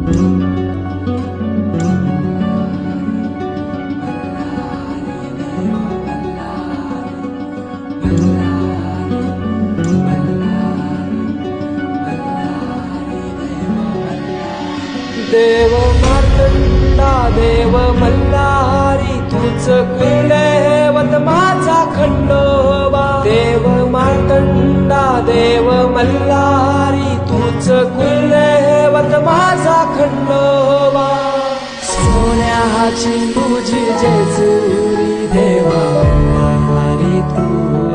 देव मार्तंडा देव मल्लारी तूच कुलदैवत माझा खंडोबा. देव मार्तंडा देव मल्लारी तूच कुलदैवत माझा खंडोबा. सोन्याची तुझी जेजुरी देवा मल्हारी तू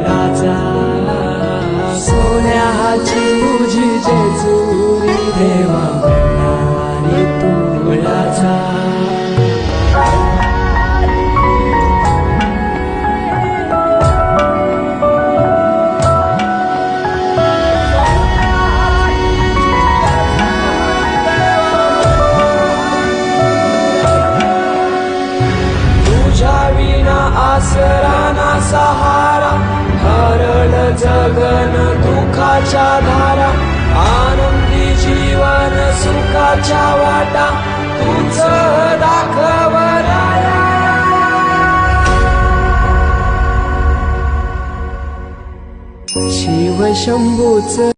राजा. सोन्याची तुझी जेजुरी आसराना सहारा हरळ जगन दुखाच्या धारा आनंदी जीवन सुखाच्या वाटा तुझ दाखवराया शिव शंभूच